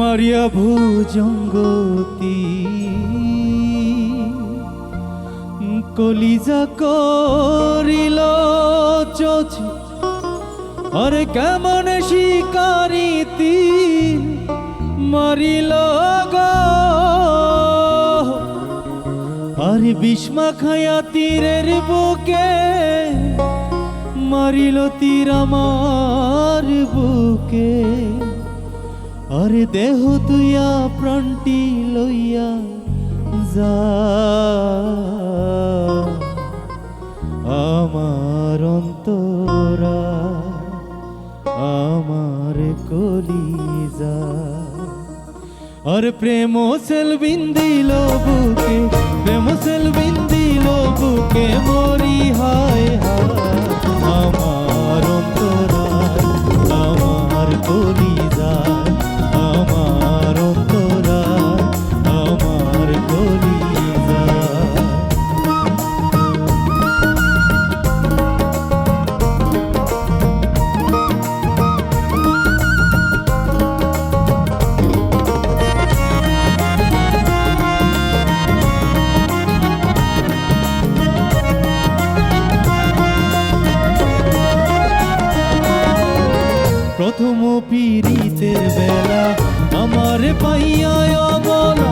মারিয়া ভুজঙ্গতি কলিজা করিল চোছি। আরে কেমন শিকারিতি মারিল গো। আরে বিষ্মা খায়া তীরের বুকে মারিল তীর আমার বুকে। আরে দেহ তুইয়া, প্রাণটি লইয়া যা। আমার অন্তরা, আমার কলিজা। আর প্রেম সেল বিন্দিল বুকে, প্রেম সেল বিন্দিল বুকে, মরি হায় প্রথম পীড়িতের বেলা আমার পাইয়া বলা